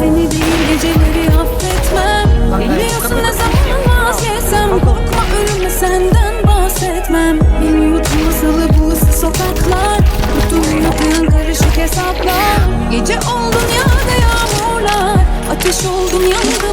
Seni değil geceleri affetmem. Biliyorsun ne zaman vazgeçsem Korkma ölümle senden bahsetmem. Benim masalı bu ısı sokaklar. Tutulmadığın karışık hesaplar. Gece oldun yağda yağmurlar. Ateş oldun yandı